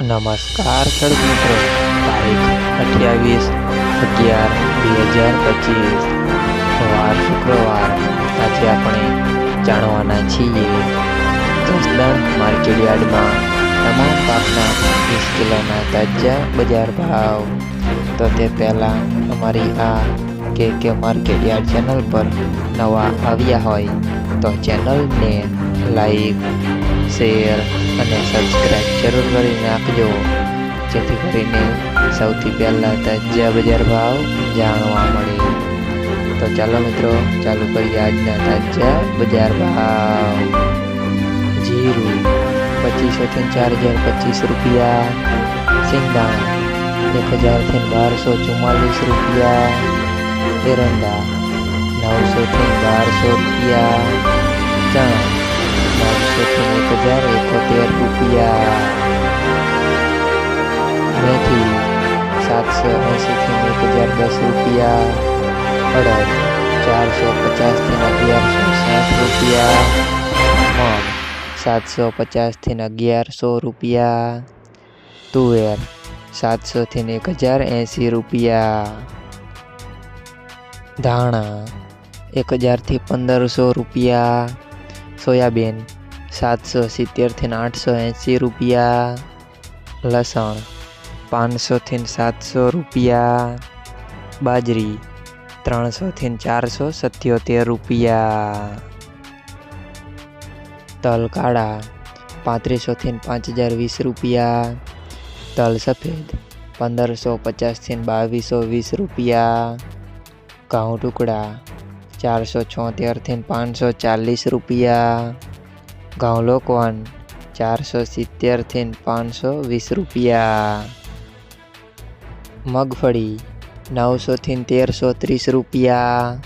નમસ્કાર ખેડૂત મિત્રો. તારીખ અઠ્યાવીસ અગિયાર બે હજાર પચીસ. વાર શુક્રવાર. આજે આપણે જાણવાના છીએ જસદણ માર્કેટ યાર્ડમાં તમામ પાકના વીસ તાજા બજાર ભાવ. તો તે પહેલાં અમારી આ કે કે માર્કેટ યાર્ડ ચેનલ પર નવા આવ્યા હોય તો ચેનલને લાઈક શેર અને સબસ્ક્રાઈબ જરૂર કરી નાખજો જેથી કરીને સૌથી પહેલાં તાજા બજાર ભાવ જાણવા મળે તો ચાલો મિત્રો ચાલુ કરીએ આજના તાજા બજાર ભાવ જીરું પચીસોથી ચાર હજાર પચીસ રૂપિયા સિંગદાણા એક હજારથી બારસો ચુમ્માલીસ રૂપિયા એરંડા નવસોથી બારસો રૂપિયા ચણા નવસોથી એક હજાર એકોતેર રૂપિયા મેથી સાતસો એંશીથી એક હજાર દસ રૂપિયા અડદ ચારસો પચાસથી અગિયારસો સાઠ રૂપિયા મગ સાતસો પચાસથી અગિયારસો રૂપિયા તુવેર સાતસોથી એક હજાર એંસી રૂપિયા ધાણા એક હજારથી પંદરસો રૂપિયા સોયાબીન સાતસો સિત્તેરથી આઠસો એંસી રૂપિયા લસણ પાંચસોથી સાતસો રૂપિયા બાજરી ત્રણસોથી ચારસો સત્યોતેર રૂપિયા તલ કાળા પાંત્રીસોથી પાંચ હજાર વીસ રૂપિયા તલ સફેદ પંદરસો પચાસથી બાવીસો વીસ રૂપિયા ઘઉં ટુકડા ચારસો છોતેરથી પાંચસો ચાલીસ રૂપિયા. ઘઉં લોકવન ચારસો સિત્તેરથી પાંચસો વીસ રૂપિયા. મગફળી નવસોથી તેરસો ત્રીસ રૂપિયા.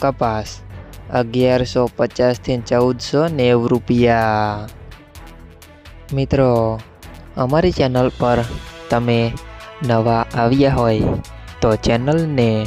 કપાસ અગિયારસો પચાસથી ચૌદસો નેવું રૂપિયા. મિત્રો, અમારી ચેનલ પર તમે નવા આવ્યા હોય તો ચેનલને